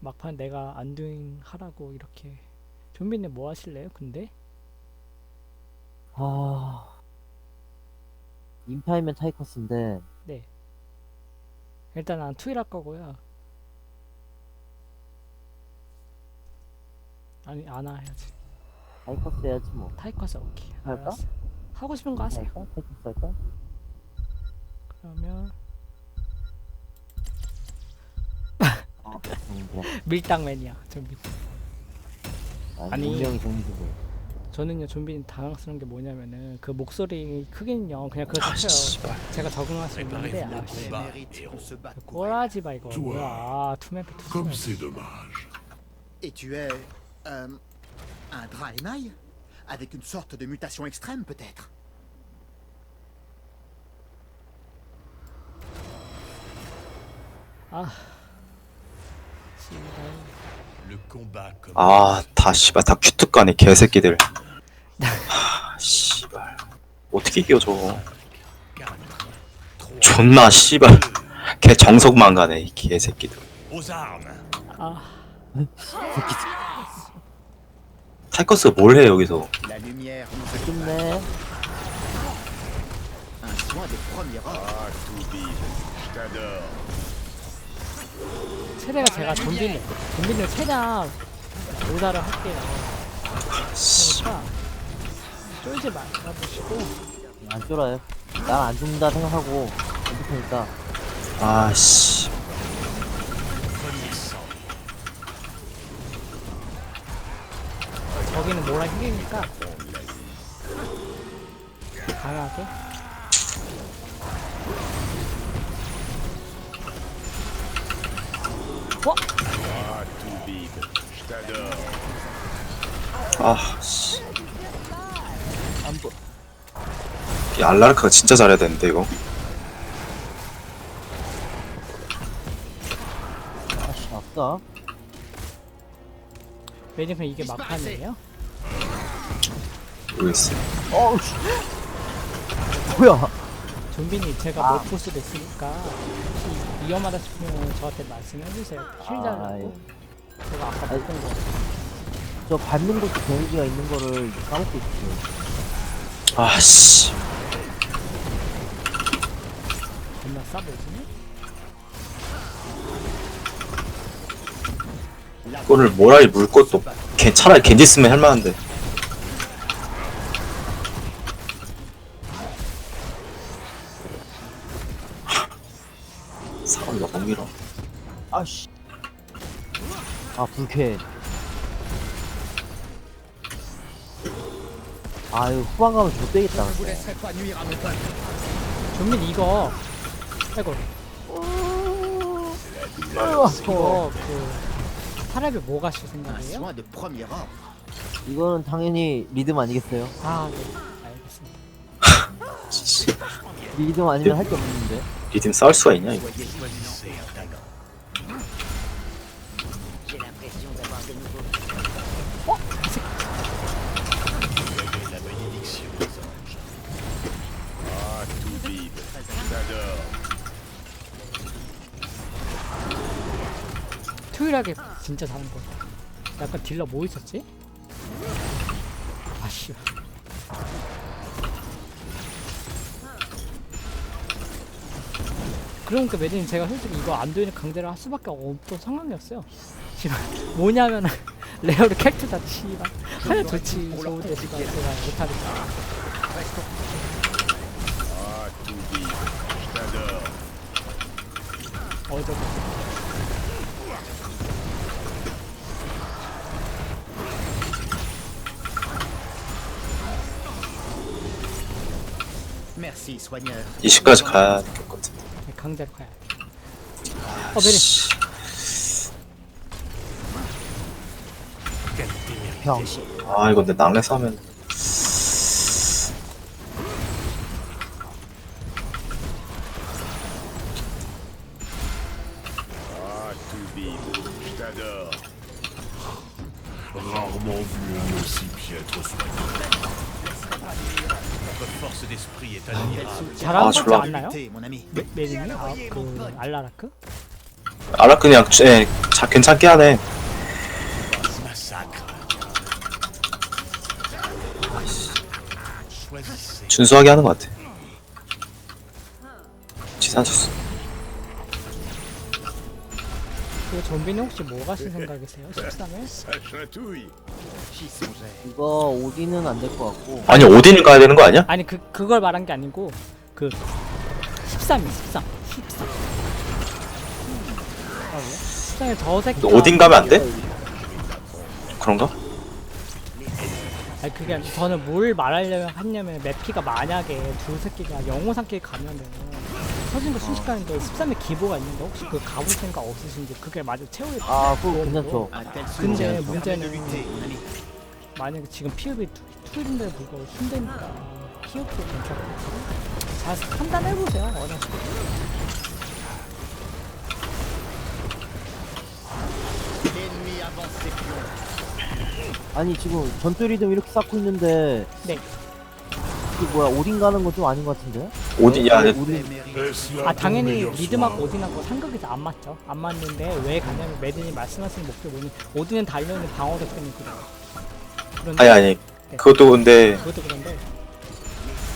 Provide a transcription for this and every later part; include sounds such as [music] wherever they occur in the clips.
막판 내가 안두잉 하라고 이렇게 좀비님 뭐 하실래요? 근데 아 인파이면 타이커스인데 네 일단 난 투일 할 거고요 아니 안아 해야지 타이커스 해야지 뭐 타이커스 오케이 할까? 알았어 하고 싶은 거 하세요 할까? 타이커스 할까? 그러면 음. 밀당맨이야 좀비 아니, 아니. 운명이 정해지고 저는요 좀비는 당황스러운 게 뭐냐면은 그 목소리 크기는요 그냥 그거 아, 자체요 씨발. 제가 적응할 수 있는데 아, 씨. 꼬라지 마 이거 뭐야 아 Comme 투맨 c'est dommage. Et tu es... Euh, un drap émail Avec une sorte de mutation extrême, peut-être 아 씨발 Le combat comme 아, 다 씨발 다 큐특가네 개새끼들. 하, 씨발. 어떻게 이겨 저? 존나 씨발. 개 정석만 가네 이 개새끼들. 아 타이커스 뭘 해 여기서? Un soin de. 최대가 제가 좀비는 좀비는 최대한 오다를 할게요. 그러니까 쫄지 말아보시고. 안 쫄아요. 난 안 죽는다 생각하고 컴퓨터니까. 아 씨. 저기는 뭐라 힘드니까. 강하게 어? 아 씨. 이 알라르카가 진짜 잘해야 되는데 이거. 아씨 아까 왜냐면 이게 막판이에요? 모르겠어. 어우 씨 뭐야 좀비님 제가 mor포스도 있으니까 혹시 위험하다 싶으면 저한테 말씀해주세요 힐 달라고 제가 아까 아이. 못본 거저 밟는 것도 데미지가 있는 거를 까먹고 있어요 아 씨. 겁나 싸 보이네? 이거를 모라이 물 것도 걔 차라리 겐지 쓰면 할만한데. 아씨 아 불쾌 아유 후반 가면 좆되겠다 Je vous laisserai pas nuire à mon peuple. 좀비는 이거 아이고 이거 그 사람이 뭐 가실 Un 생각이에요? soin de premier ordre. 이거는 당연히 리듬 아니겠어요? 아 네 알겠습니다 [laughs] 리듬 아니면 할 게 없는데 리듬 싸울 수가 있냐 이거? 토요일하게 진짜 잘한 거 약간 딜러 뭐 있었지? 아씨 그러니까 매드님 제가 솔직히 이거 안 되는 강제를 할 수밖에 없던 상황이었어요 지금 뭐냐면 [laughs] 레어를 자체 씨발 하여 좋지 좋은데 씨발 제가 못하니까 soigneur. 20까지 가야 같은데. 돼. 어 메리 형 아 이거 내 낙뢰서 하면 메, 메리님? 아, 그 알라라크? 알아 그냥 예, 자, 괜찮게 하네. 준수하게 하는 것 같아. 지사졌어. 그 좀비는 혹시 뭐 가실 생각이세요? 13일? Ça chatouille. J'y songeais. 이거 오디는 안 될 것 같고 아니, 오딘을 가야 되는 거 아니야? 아니 그 그걸 말한 게 아니고 그 13이 13 13 13에 저 새끼 너 오딘 가면 안 돼? 그런가? 아니 그게 아니 저는 뭘 말하려면 했냐면 매피가 만약에 두 새끼가 영호산길 가면은 터진 거 순식간인데 13에 기보가 있는데 혹시 그 가볼 생각 없으신지 그게 맞아 채우기 아 그거 괜찮죠 근데 문제는. 만약에 지금 피업이 투인데 불구하고 힘드니까 피업도 괜찮고 잘 판단해보세요 pions. 아니 지금 전투 리듬 이렇게 쌓고 있는데 네. 이게 뭐야 오딘 가는 건 좀 아닌 것 같은데? 오딘, 야, 오딘 mérites. Est-ce là 아 당연히 리드하고 오딘하고 상극에서 안 맞죠 안 맞는데 왜 가냐면 매든이 말씀하신 목표 뭐니 오딘은 달려있는 방어력 때문에 그래요 그런데 아니, 아니. 그것도 근데, 그것도 그런데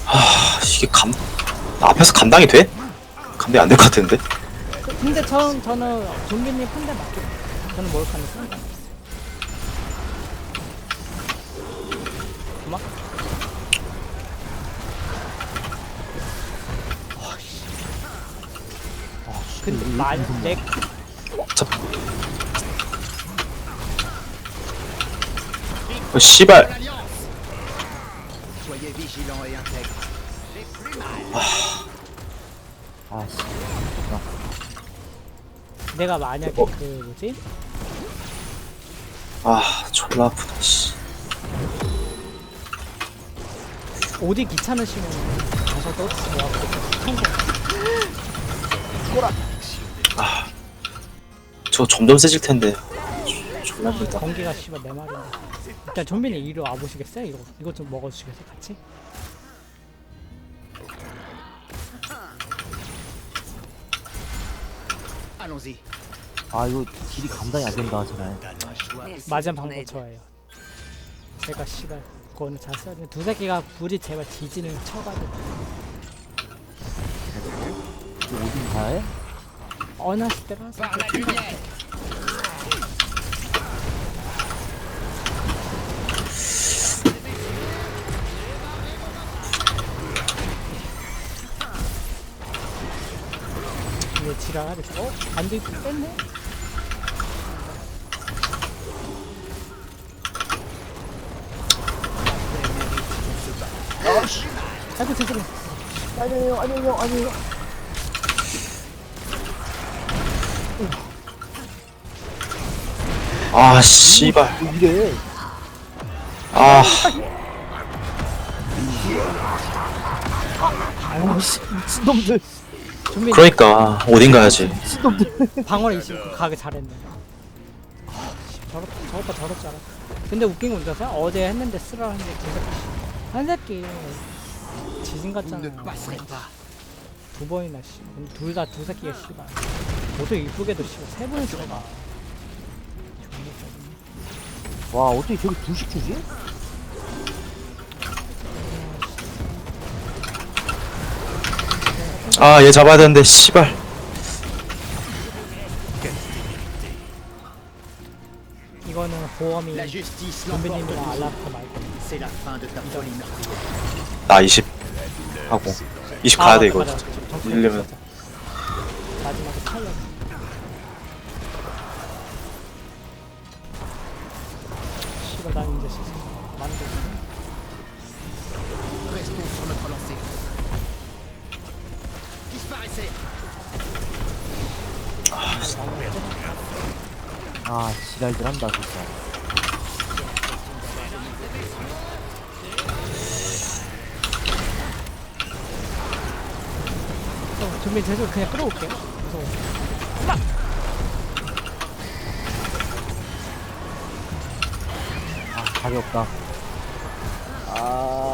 아, 이게 감, 앞에서 감당이 돼? 감당이 안 될 것 같은데? 그- 근데 전, 저는 종기님 판단 맞게 저는 상관없어요 고마 근데 만약 내 참. 어, 씨발. Soyez vigilants et intègres. 아씨 내가 만약에 어. 그 뭐지 아, 졸라 아프다, 씨. 어디 귀찮으시면 가셔도 좋아하고 성공 저 점점 세질 텐데. 졸라 힘들다. 공기가 씨발 내 말인데 일단 좀비는 이리 와보시겠어요? 이거 이것 좀 먹어주시겠어요 같이? Allons-y. 아 이거 딜이 감당이 안 된다 제발 맞은 방법 좋아해요 제가 씨발 그거는 잘 써야 돼. 두 새끼가 불이 제발 지진을 쳐가지고 이거 오딘 가야 해? 어느 하실 대로 하세요 왜 지랄하겠어? 어? 안돼 입고 뺐네? 아이고 죄송해요 아니에요 아니에요 아니에요 아, 씨발. 뭐 이래 아, 아이씨 미친놈들 좀비 그러니까, 오딘 가야지. 방어를 있으면 가게 잘했네. 아, 씨, 저렇 저것봐 저렇지 않아. 근데 웃긴 건 뭔지 아세요? 어제 했는데 쓰라 했는데 두 새끼. 한 새끼 지진 Vous ne 같잖아. passerez pas. 두 번이나 씨. 둘다 두 새끼가 씨발. 모두 이쁘게도 씨발 세 번을 들어가. 와 어떻게 저기 둘씩 주지? 아, 얘 잡아야 되는데, 씨발. 이거는 보험이 toujours. 알라프 말고. 나 20 하고. 20 가야 돼, 이거. 이러려면. 마지막에 탈려. 씨발 난 이제 시즌 많은 거 아 지랄들 한다 진짜 어, 좀비 계속 그냥 끌어올게. 무서워. 아 답이 없다 아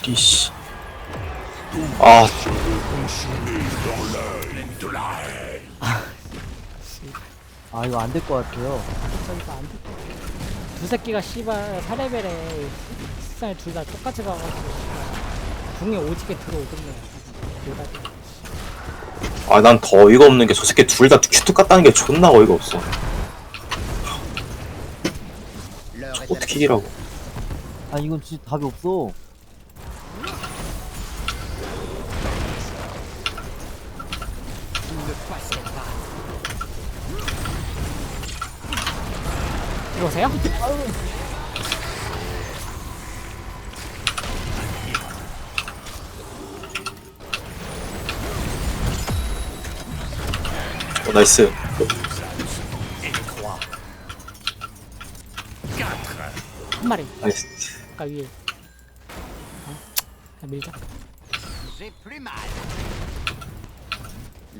어. 딜이 씨. 아 아 이거 안 될 것 같아요 저기서 안 돼. 두 새끼가 씨발 4레벨에 식상에 둘 다 똑같이 가가지고 씨발 궁에 오지게 들어오던데. 요다기. 아난 더 어이가 없는 게 저 새끼 둘 다 큐트 깠다는 게 존나 어이가 없어. 어떻게 이기라고? 아 이건 진짜 답이 없어 들어오세요? 어, 나이스. 한 마리. 나이스. 아까 위에. 어? 아, 밀자.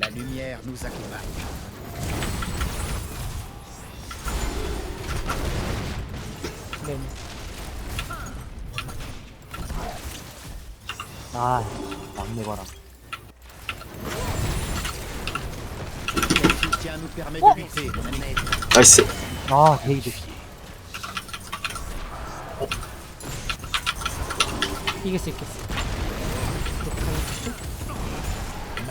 J'ai plus mal. La lumière nous accompagne. 네. 아 막내 봐라 Le soutien nous permet de lutter, mon ami. 나이스. 아 데이드 이길 수 있겠어. 이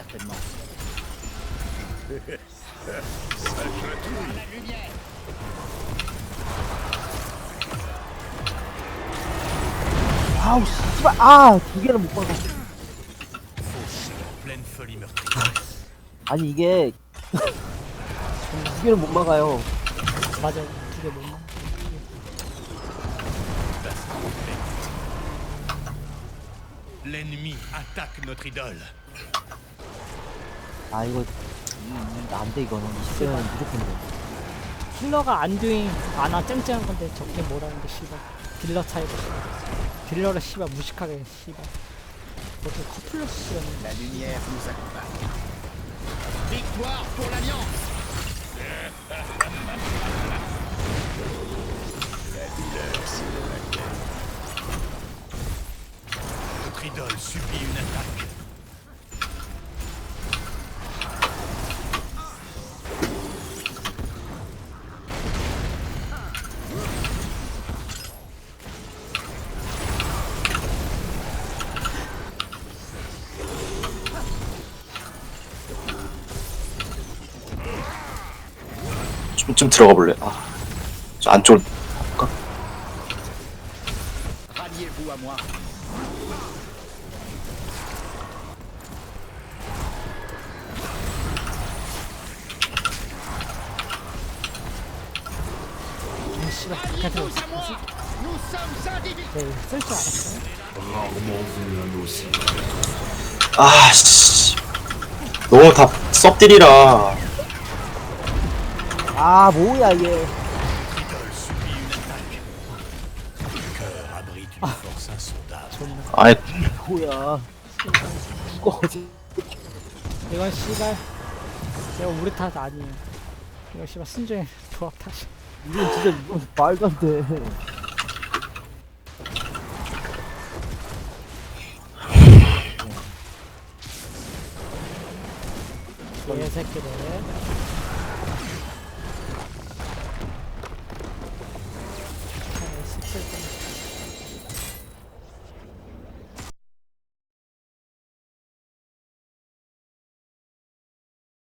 렇게 하면 되지? Massacre. Certainement. 아우 씨발 아두 개를 못 받아 Pleine folie meurtrière. 아니 이게 두 개를 못 막아요 맞아. 두개 못 먹어. L'ennemi attaque notre idole. 아 이거 안돼 이거는 이 시대는 무조건 돼 힐러가 안도잉 아나 쨍쨍한 건데 적게 뭐라는데 씨발 딜러 차이가 씨발 딜러를 씨발 무식하게 씨발 어떻게 커플로 씨발 La lumière nous accompagne. Victoire pour l'Alliance Notre idole subit une attaque. 좀, 좀 들어가 볼래? 아, 저 안쪽 Ralliez-vous à moi. 아. 네, 아, 씨. 너무 다 썩딜이라. 아 뭐야 얘. 아니, 뭐야 죽어 이건 씨발 이거 우리 탓 아니에요 이거 씨발 순정의 조합 탓이 이건 진짜 이건 말도 안돼 개새끼들